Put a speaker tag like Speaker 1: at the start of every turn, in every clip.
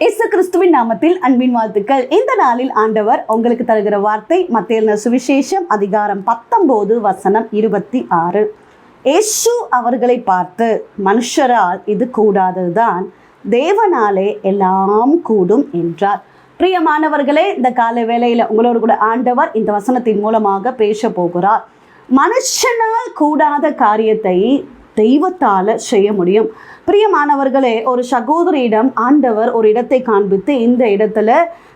Speaker 1: இயேசு கிறிஸ்துவின் நாமத்தில் அன்பின் வாழ்த்துக்கள். இந்த நாளில் ஆண்டவர் உங்களுக்கு தருகிற வார்த்தை மத்திய சுவிசேஷம் அதிகாரம் பத்தொம்போது வசனம் இருபத்தி ஆறு. இயேசு அவர்களை பார்த்து மனுஷரால் இது கூடாததுதான் தேவனாலே எல்லாம் கூடும் என்றார். பிரியமானவர்களே இந்த கால வேளையில் உங்களோடு கூட ஆண்டவர் இந்த வசனத்தின் மூலமாக பேச போகிறார். மனுஷனால் கூடாத காரியத்தை தெய்வத்தால் செய்ய முடியும். பிரியமானவர்களே ஒரு சகோதரியிடம் ஆண்டவர் ஒரு இடத்தை காண்பித்து இந்த இடத்துல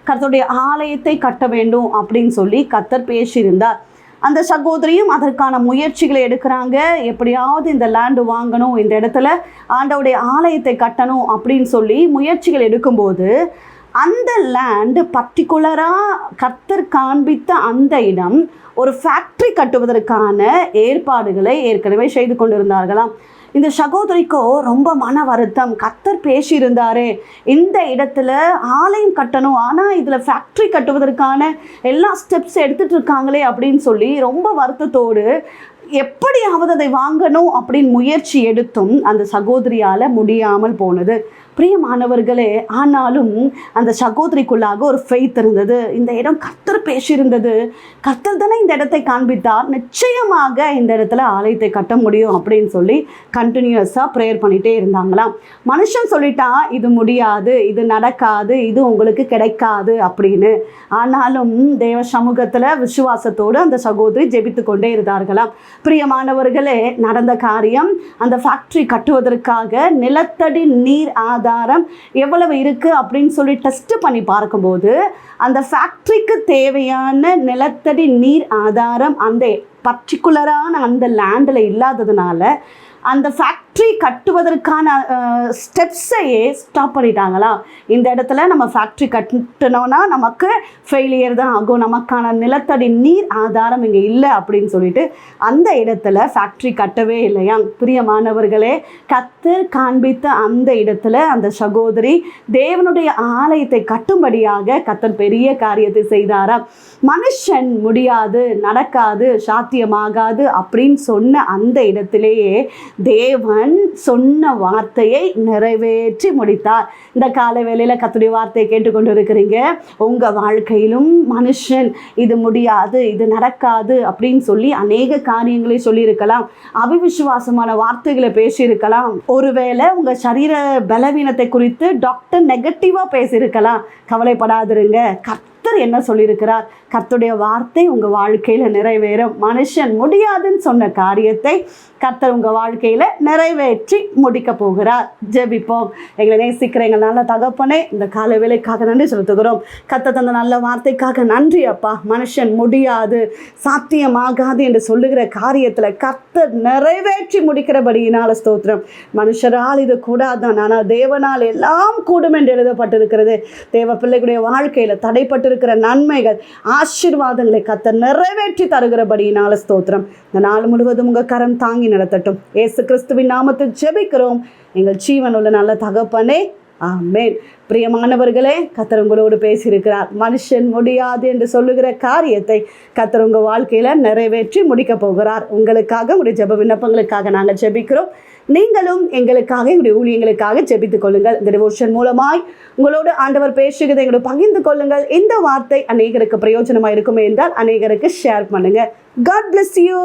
Speaker 1: கர்த்தருடைய ஆலயத்தை கட்ட வேண்டும் அப்படின்னு சொல்லி கத்தர் பேசியிருந்தார். அந்த சகோதரியும் அதற்கான முயற்சிகளை எடுக்கிறாங்க. எப்படியாவது இந்த லேண்டு வாங்கணும் இந்த இடத்துல ஆண்டவுடைய ஆலயத்தை கட்டணும் அப்படின்னு சொல்லி முயற்சிகள் எடுக்கும்போது அந்த லேண்டு பர்டிகுலராக கர்த்தர் காண்பித்த அந்த இடம் ஒரு ஃபேக்ட்ரி கட்டுவதற்கான ஏற்பாடுகளை ஏற்கனவே செய்து கொண்டிருந்தார்களாம். இந்த சகோதரிக்கோ ரொம்ப மன வருத்தம். கத்தர் பேசியிருந்தாரே இந்த இடத்துல ஆலயம் கட்டணும் ஆனால் இதில் ஃபேக்ட்ரி கட்டுவதற்கான எல்லா ஸ்டெப்ஸ் எடுத்துகிட்டு இருக்காங்களே அப்படின்னு சொல்லி ரொம்ப வருத்தத்தோடு எப்படியாவது அதை வாங்கணும் அப்படின்னு முயற்சி எடுத்தும் அந்த சகோதரியால் முடியாமல் போனது. பிரியமானவர்களே ஆனாலும் அந்த சகோதரிக்குள்ளாக ஒரு ஃபெய்த் இருந்தது. இந்த இடம் கத்தர் பேசியிருந்தது. கத்தர் தானே இந்த இடத்தை காண்பித்தார். நிச்சயமாக இந்த இடத்துல ஆலயத்தை கட்ட முடியும் அப்படின்னு சொல்லி கண்டினியூஸாக ப்ரேயர் பண்ணிகிட்டே இருந்தாங்களாம். மனுஷன் சொல்லிட்டா இது முடியாது இது நடக்காது இது உங்களுக்கு கிடைக்காது அப்படின்னு. ஆனாலும் தேவ சமூகத்தில் விசுவாசத்தோடு அந்த சகோதரி ஜெபித்து கொண்டே இருந்தார்களாம். பிரியமானவர்களே நடந்த காரியம் அந்த ஃபேக்ட்ரி கட்டுவதற்காக நிலத்தடி நீர் ஆதாரம் எவ்வளவு இருக்குது அப்படின்னு சொல்லி டெஸ்ட் பண்ணி பார்க்கும்போது அந்த ஃபேக்ட்ரிக்கு தேவையான நிலத்தடி நீர் ஆதாரம் அந்த பர்டிகுலரான அந்த லேண்டில் இல்லாததுனால அந்த ஃபேக்ட்ரி கட்டுவதற்கான ஸ்டெப்ஸையே ஸ்டாப் பண்ணிட்டாங்களா? இந்த இடத்துல நம்ம ஃபேக்ட்ரி கட்டினோன்னா நமக்கு ஃபெயிலியர் தான் ஆகும். நமக்கான நிலத்தடி நீர் ஆதாரம் இங்கே இல்லை அப்படின்னு சொல்லிட்டு அந்த இடத்துல ஃபேக்ட்ரி கட்டவே இல்லையா? பிரியமானவர்களே கத்தர் காண்பித்த அந்த இடத்துல அந்த சகோதரி தேவனுடைய ஆலயத்தை கட்டும்படியாக கத்தர் பெரிய காரியத்தை செய்தாரா? மனுஷன் முடியாது நடக்காது சாத்தியமாகாது அப்படின்னு சொன்ன அந்த இடத்திலேயே தேவன் சொன்ன வார்த்தையை நிறைவேற்றி முடித்தார். இந்த கால வேளையில் கத்துடைய வார்த்தையை கேட்டுக்கொண்டு இருக்கிறீங்க உங்கள் வாழ்க்கையிலும் மனுஷன் இது முடியாது இது நடக்காது அப்படின்னு சொல்லி அநேக காரியங்களை சொல்லியிருக்கலாம். அவிவிசுவாசமான வார்த்தைகளை பேசியிருக்கலாம். ஒருவேளை உங்கள் சரீர பலவீனத்தை குறித்து டாக்டர் நெகட்டிவாக பேசியிருக்கலாம். கவலைப்படாதிருங்க. கர்த்தர் என்ன சொல்லியிருக்கிறார்? கர்த்தருடைய வார்த்தை உங்கள் வாழ்க்கையில் நிறைவேறும். மனுஷன் முடியாதுன்னு சொன்ன காரியத்தை கர்த்தர் உங்கள் வாழ்க்கையில் நிறைவேற்றி முடிக்க போகிறார். ஜெபிப்போம். எங்களை நேசிக்கிற எங்கள் நல்ல தகப்பனே இந்த கால வேலைக்காக நன்றி செலுத்துகிறோம். கர்த்தர் தந்த நல்ல வார்த்தைக்காக நன்றி அப்பா. மனுஷன் முடியாது சாத்தியமாகாது என்று சொல்லுகிற காரியத்தில் கர்த்தர் நிறைவேற்றி முடிக்கிறபடியினால ஸ்தோத்திரம். மனுஷரால் இது கூடாதான் ஆனால் தேவனால் எல்லாம் கூடும் என்று எழுதப்பட்டிருக்கிறது. தேவ பிள்ளைகளுடைய வாழ்க்கையில் தடைப்பட்டிருக்கிற நன்மைகள் ஆசீர்வாதங்களை கத்த நிறைவேற்றி தருகிறபடியினால ஸ்தோத்திரம். இந்த நாள் முழுவதும் உங்கள் கரம் தாங்கி நடத்தட்டும். ஏசு கிறிஸ்துவின் நாமத்தில் ஜெபிக்கிறோம். எங்கள் ஜீவன் உள்ள நல்ல தகப்பனே ஆமேன். பிரியமானவர்களே கத்தர் உங்களோடு பேசியிருக்கிறார். மனுஷன் முடியாது என்று சொல்லுகிற காரியத்தை கத்தர் உங்கள் வாழ்க்கையில் நிறைவேற்றி முடிக்கப் போகிறார். உங்களுக்காக உங்களுடைய ஜெப விண்ணப்பங்களுக்காக நாங்கள் ஜெபிக்கிறோம். நீங்களும் எங்களுக்காக எங்களுடைய ஊழியங்களுக்காக ஜெபித்துக் கொள்ளுங்கள். இந்த டிவோஷன் மூலமாய் உங்களோடு ஆண்டவர் பேசுகிறதை எங்களோட பகிர்ந்து கொள்ளுங்கள். இந்த வார்த்தை அநேகருக்கு பிரயோஜனமாக இருக்குமே என்றால் அநேகருக்கு ஷேர் பண்ணுங்க. God bless you